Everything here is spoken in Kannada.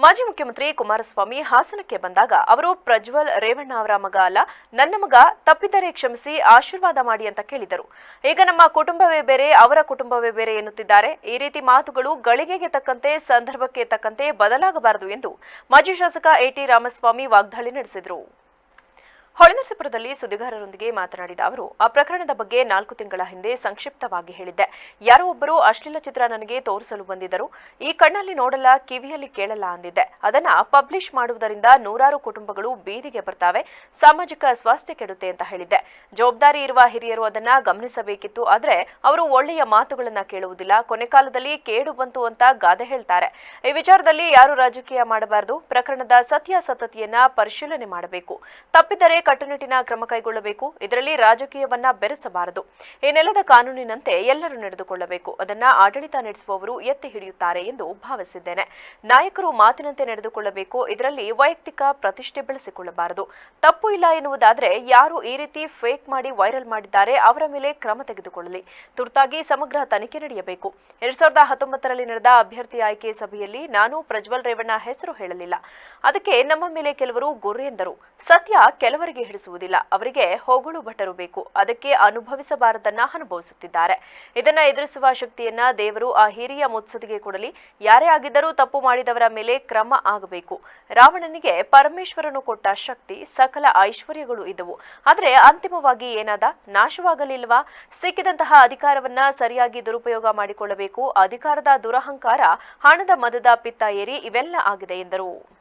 ಮಾಜಿ ಮುಖ್ಯಮಂತ್ರಿ ಕುಮಾರಸ್ವಾಮಿ ಹಾಸನಕ್ಕೆ ಬಂದಾಗ ಅವರು ಪ್ರಜ್ವಲ್ ರೇವಣ್ಣ ಅವರ ಮಗ ಅಲ್ಲ, ನನ್ನ ಮಗ ತಪ್ಪಿದರೆ ಕ್ಷಮಿಸಿ ಆಶೀರ್ವಾದ ಮಾಡಿ ಅಂತ ಕೇಳಿದರು. ಈಗ ನಮ್ಮ ಕುಟುಂಬವೇ ಬೇರೆ, ಅವರ ಕುಟುಂಬವೇ ಬೇರೆ ಎನ್ನುತ್ತಿದ್ದಾರೆ. ಈ ರೀತಿ ಮಾತುಗಳು ಗಳಿಗೆಗೆ ತಕ್ಕಂತೆ, ಸಂದರ್ಭಕ್ಕೆ ತಕ್ಕಂತೆ ಬದಲಾಗಬಾರದು ಎಂದು ಮಾಜಿ ಶಾಸಕ ಎಟಿ ರಾಮಸ್ವಾಮಿ ವಾಗ್ದಾಳಿ ನಡೆಸಿದರು. ಹೊಳೆನರಸೀಪುರದಲ್ಲಿ ಸುದ್ದಿಗಾರರೊಂದಿಗೆ ಮಾತನಾಡಿದ ಅವರು, ಆ ಪ್ರಕರಣದ ಬಗ್ಗೆ ನಾಲ್ಕು ತಿಂಗಳ ಹಿಂದೆ ಸಂಕ್ಷಿಪ್ತವಾಗಿ ಹೇಳಿದ್ದೆ. ಯಾರೋ ಒಬ್ಬರು ಅಶ್ಲೀಲ ಚಿತ್ರ ನನಗೆ ತೋರಿಸಲು ಬಂದಿದ್ದರು. ಈ ಕಣ್ಣಲ್ಲಿ ನೋಡಲ್ಲ, ಕಿವಿಯಲ್ಲಿ ಕೇಳಲ್ಲ ಅಂದಿದ್ದೆ. ಅದನ್ನ ಪಬ್ಲಿಷ್ ಮಾಡುವುದರಿಂದ ನೂರಾರು ಕುಟುಂಬಗಳು ಬೀದಿಗೆ ಬರ್ತಾವೆ, ಸಾಮಾಜಿಕ ಸ್ವಾಸ್ಥ್ಯ ಕೆಡುತ್ತೆ ಅಂತ ಹೇಳಿದ್ದೆ. ಜವಾಬ್ದಾರಿ ಇರುವ ಹಿರಿಯರು ಅದನ್ನ ಗಮನಿಸಬೇಕಿತ್ತು. ಆದರೆ ಅವರು ಒಳ್ಳೆಯ ಮಾತುಗಳನ್ನ ಕೇಳುವುದಿಲ್ಲ. ಕೊನೆ ಕಾಲದಲ್ಲಿ ಕೇಡು ಬಂತು ಅಂತ ಗಾದೆ ಹೇಳ್ತಾರೆ. ಈ ವಿಚಾರದಲ್ಲಿ ಯಾರು ರಾಜಕೀಯ ಮಾಡಬಾರದು? ಪ್ರಕರಣದ ಸತ್ಯಾಸತ್ಯತೆಯನ್ನ ಪರಿಶೀಲನೆ ಮಾಡಬೇಕು. ತಪ್ಪಿದರೆ ಕಟ್ಟುನಿಟ್ಟಿನ ಕ್ರಮ ಕೈಗೊಳ್ಳಬೇಕು. ಇದರಲ್ಲಿ ರಾಜಕೀಯವನ್ನ ಬೆರೆಸಬಾರದು. ಈ ನೆಲದ ಕಾನೂನಿನಂತೆ ಎಲ್ಲರೂ ನಡೆದುಕೊಳ್ಳಬೇಕು. ಅದನ್ನ ಆಡಳಿತ ನಡೆಸುವವರು ಎತ್ತಿ ಹಿಡಿಯುತ್ತಾರೆ ಎಂದು ಭಾವಿಸಿದ್ದೇನೆ. ನಾಯಕರು ಮಾತಿನಂತೆ ನಡೆದುಕೊಳ್ಳಬೇಕು. ಇದರಲ್ಲಿ ವೈಯಕ್ತಿಕ ಪ್ರತಿಷ್ಠೆ ಬೆಳೆಸಿಕೊಳ್ಳಬಾರದು. ತಪ್ಪು ಇಲ್ಲ ಎನ್ನುವುದಾದರೆ ಯಾರು ಈ ರೀತಿ ಫೇಕ್ ಮಾಡಿ ವೈರಲ್ ಮಾಡಿದ್ದಾರೆ ಅವರ ಮೇಲೆ ಕ್ರಮ ತೆಗೆದುಕೊಳ್ಳಲಿ. ತುರ್ತಾಗಿ ಸಮಗ್ರ ತನಿಖೆ ನಡೆಯಬೇಕು. ಎರಡ್ ಸಾವಿರದ ಹತ್ತೊಂಬತ್ತರಲ್ಲಿ ನಡೆದ ಅಭ್ಯರ್ಥಿ ಆಯ್ಕೆ ಸಭೆಯಲ್ಲಿ ನಾನು ಪ್ರಜ್ವಲ್ ರೇವಣ್ಣ ಹೆಸರು ಹೇಳಲಿಲ್ಲ. ಅದಕ್ಕೆ ನಮ್ಮ ಮೇಲೆ ಕೆಲವರು ಗುರು ಎಂದರು. ಸತ್ಯ ಕೆಲವರಿಗೆ ಹಿಡಿಸುವುದಿಲ್ಲ. ಅವರಿಗೆ ಹೋಗಳು ಭಟರು ಬೇಕು. ಅದಕ್ಕೆ ಅನುಭವಿಸಬಾರದನ್ನ ಅನುಭವಿಸುತ್ತಿದ್ದಾರೆ. ಇದನ್ನ ಎದುರಿಸುವ ಶಕ್ತಿಯನ್ನ ದೇವರು ಆ ಹಿರಿಯ ಮುತ್ಸದಿಗೆ ಕೊಡಲಿ. ಯಾರೇ ಆಗಿದ್ದರೂ ತಪ್ಪು ಮಾಡಿದವರ ಮೇಲೆ ಕ್ರಮ ಆಗಬೇಕು. ರಾವಣನಿಗೆ ಪರಮೇಶ್ವರನು ಕೊಟ್ಟ ಶಕ್ತಿ, ಸಕಲ ಐಶ್ವರ್ಯಗಳು ಇದ್ದವು. ಆದರೆ ಅಂತಿಮವಾಗಿ ಏನಾದ? ನಾಶವಾಗಲಿಲ್ವಾ? ಸಿಕ್ಕಿದಂತಹ ಅಧಿಕಾರವನ್ನ ಸರಿಯಾಗಿ ದುರುಪಯೋಗ ಮಾಡಿಕೊಳ್ಳಬೇಕು. ಅಧಿಕಾರದ ದುರಹಂಕಾರ, ಹಣದ ಮದದ ಪಿತ್ತ ಏರಿ ಇವೆಲ್ಲ ಆಗಿದೆ ಎಂದರು.